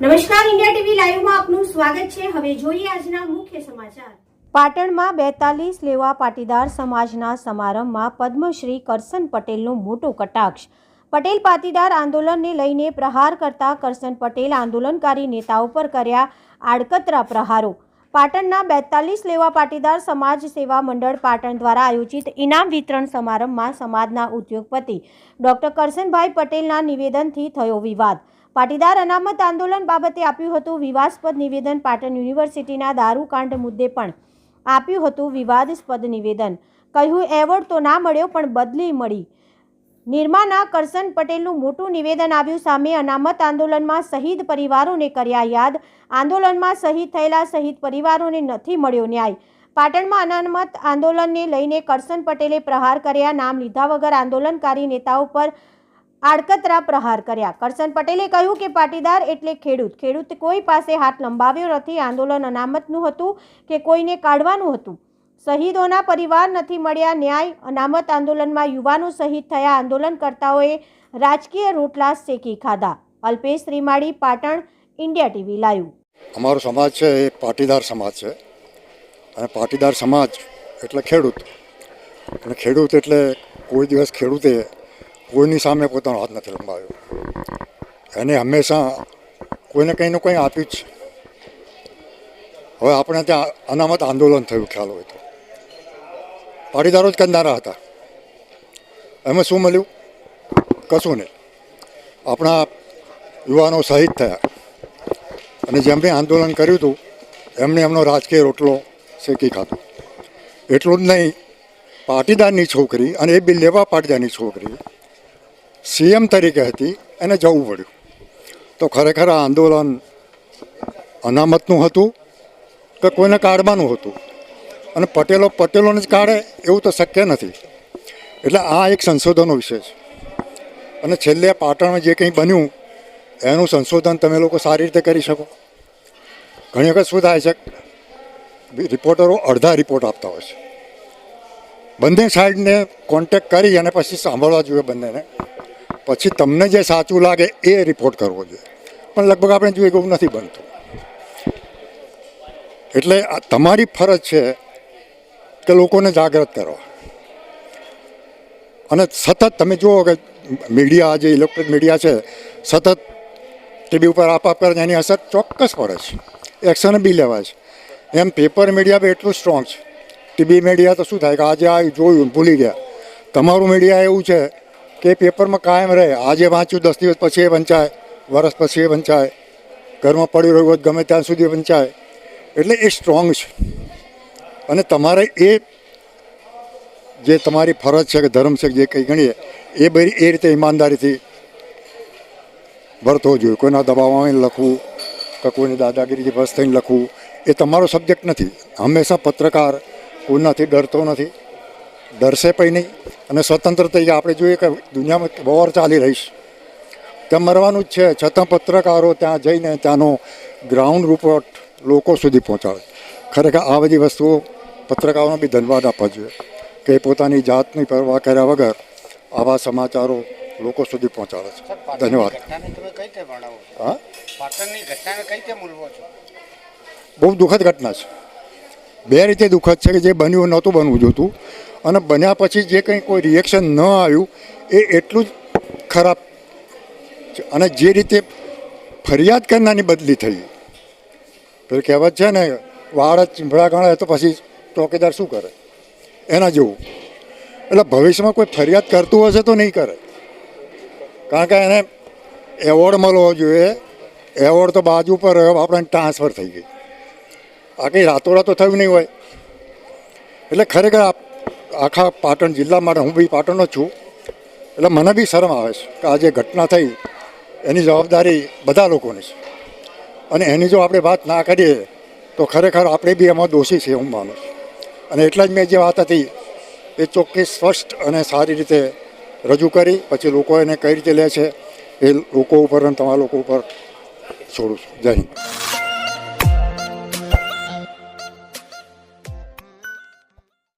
નમસ્કાર, India TV લાઈવમાં આપનું સ્વાગત છે. હવે જોઈએ આજના મુખ્ય સમાચાર. પાટણમાં બેતાલીસ લેવા પાટીદાર સમાજના સમારંભમાં પદ્મશ્રી કરસન પટેલનો મોટો કટાક્ષ. પટેલ પાટીદાર આંદોલનને લઈને પ્રહાર કરતા કરસન પટેલ આંદોલનકારી નેતાઓ પર કર્યા આડકતરા પ્રહારો. પાટણના બેતાલીસ લેવા પાટીદાર સમાજ સેવા મંડળ પાટણ દ્વારા આયોજિત ઇનામ વિતરણ સમારંભમાં સમાજના ઉદ્યોગપતિ ડોક્ટર કરસનભાઈ પટેલના નિવેદનથી થયો વિવાદ. પાટીદાર અનામત આંદોલન બાબતે આપ્યું હતું વિવાદસ્પદ નિવેદન પાટણ યુનિવર્સિટીના દારૂકાંડ મુદ્દે પણ આપ્યું હતું વિવાદસ્પદ નિવેદન. કહ્યું, એવોર્ડ તો ના મળ્યો, પણ બદલી મળી. નિર્માના કરસન પટેલનું મોટું નિવેદન આવ્યું સામે અનામત આંદોલનમાં શહીદ પરિવારોને કર્યા યાદ. આંદોલનમાં શહીદ થયેલા શહીદ પરિવારોને નથી મળ્યો ન્યાય. પાટણમાં અનામત આંદોલનને લઈને કરસન પટેલે પ્રહાર કર્યા, નામ લીધા વગર આંદોલનકારી નેતાઓ પર આડકતરા પ્રહાર કર્યા. કરશન પટેલે કહ્યું કે પાટીદાર એટલે ખેડૂત. ખેડૂત કોઈ પાસે હાથ લંબાવ્યો નથી, આંદોલન અનામતનું હતું કે કોઈને કાઢવાનું હતું? શહીદોના પરિવાર નથી મળ્યા, ન્યાય, અનામત આંદોલનમાં યુવાનો શહીદ થયા, આંદોલનકર્તાઓએ રાજકીય રોટલા શેકી ખાધા. Alpesh Shrimali Patan, India TV live. અમારો સમાજ છે, એ પાટીદાર સમાજ છે. અને પાટીદાર સમાજ એટલે ખેડૂત. અને ખેડૂત એટલે કોઈ દિવસ ખેડૂતે કોઈની સામે પોતાનો હાથ નથી લંબાવ્યો એને હંમેશા કોઈને કંઈનું કંઈ આપ્યું જ હવે આપણે ત્યાં અનામત આંદોલન થયું, ખ્યાલ હોય તો. પાટીદારો જ કંદારા હતા. એમાં શું મળ્યું? કશું નહીં. આપણા યુવાનો શહીદ થયા. અને જેમણે આંદોલન કર્યું હતું, એમણે એમનો રાજકીય રોટલો શેકી ખાધો. એટલું જ નહીં, પાટીદારની છોકરી અને એ બી લેવા પાટીદારની છોકરી સીએમ તરીકે હતી, એને જવું પડ્યું. તો ખરેખર આ આંદોલન અનામતનું હતું કે કોઈને કાઢવાનું હતું? અને પટેલો, પટેલોને જ કાઢે એવું તો શક્ય નથી. એટલે આ એક સંશોધનનો વિષય છે. અને છેલ્લે પાટણમાં જે કંઈ બન્યું, એનું સંશોધન તમે લોકો સારી રીતે કરી શકો. ઘણી વખત શું થાય છે, રિપોર્ટરો અડધા રિપોર્ટ આપતા હોય છે. બંને સાઈડને કોન્ટેક કરી અને પછી સાંભળવા જોઈએ બંનેને. પછી તમને જે સાચું લાગે એ રિપોર્ટ કરવો જોઈએ. પણ લગભગ આપણે જોઈએ એવું નથી બનતું. એટલે તમારી ફરજ છે કે લોકોને જાગૃત કરવા અને સતત તમે જુઓ કે મીડિયા જે ઇલેક્ટ્રિક મીડિયા છે, સતત ટીવી ઉપર આપ આપ કરે એની અસર ચોક્કસ પડે છે. એક્શન બી લેવાય છે. એમ પેપર મીડિયા બી એટલું સ્ટ્રોંગ છે. ટીવી મીડિયા તો શું થાય કે આજે આ જોયું, ભૂલી ગયા. તમારું મીડિયા એવું છે કે પેપરમાં કાયમ રહે. આજે વાંચ્યું, દસ દિવસ પછી એ વંચાય, વરસ પછી એ વંચાય, ઘરમાં પડ્યું રહ્યું હોય ગમે ત્યાં સુધી વંચાય. એટલે એ સ્ટ્રોંગ છે. અને તમારે એ જે તમારી ફરજ છે કે ધર્મ છે જે કંઈ ગણીએ, એ બધી એ રીતે ઈમાનદારીથી વર્તવો જોઈએ. કોઈના દબાવમાં લખવું, કે કોઈની દાદાગીરીથી બસ થઈને લખવું, એ તમારો સબ્જેક્ટ નથી. હંમેશા પત્રકાર, કોઈનાથી ડરતો નથી. ડરશે પણ નહીં. અને સ્વતંત્ર તરીકે આપણે જોઈએ કે દુનિયામાં વોર ચાલી રહી છે. ત્યાં મરવાનું જ છે. છતાં પત્રકારો ત્યાં જઈને ત્યાંનો ગ્રાઉન્ડ રિપોર્ટ લોકો સુધી પહોંચાડે. ખરેખર આ બધી વસ્તુઓ પત્રકારોને બી ધન્યવાદ આપવા જોઈએ કે પોતાની જાતની પરવા કર્યા વગર આવા સમાચારો લોકો સુધી પહોંચાડે છે. ધન્યવાદ. બહુ દુઃખદ ઘટના છે. બે રીતે દુઃખદ છે કે જે બન્યું નહોતું બનવું જોતું. અને બન્યા પછી જે કંઈ કોઈ રિએક્શન ન આવ્યું, એ એટલું જ ખરાબ અને જે રીતે ફરિયાદ કરનારની બદલી થઈ. પેલી કહેવત છે ને, વાળ ચીંભળા ગણે તો પછી ચોકીદાર શું કરે? એના જેવું. એટલે ભવિષ્યમાં કોઈ ફરિયાદ કરતું હશે તો નહીં કરે. કારણ કે એને એવોર્ડ મળવો જોઈએ. એવોર્ડ તો બાજુ પર આપણને ટ્રાન્સફર થઈ ગઈ. આ કંઈ રાતોરાતો થયું નહીં હોય. એટલે ખરેખર આ આખા પાટણ જિલ્લા માટે હું બી પાટણનો જ છું. એટલે મને બી શરમ આવે છે કે આ જે ઘટના થઈ, એની જવાબદારી બધા લોકોની છે. અને એની જો આપણે વાત ના કરીએ, તો ખરેખર આપણે બી એમાં દોષી છે હું માનું છું. અને એટલા જ મેં જે વાત હતી, એ ચોખ્ખી સ્પષ્ટ અને સારી રીતે રજૂ કરી, પછી લોકો એને કઈ રીતે લે છે, એ લોકો ઉપર અને તમારા લોકો ઉપર છોડું છું. જય હિન્દ.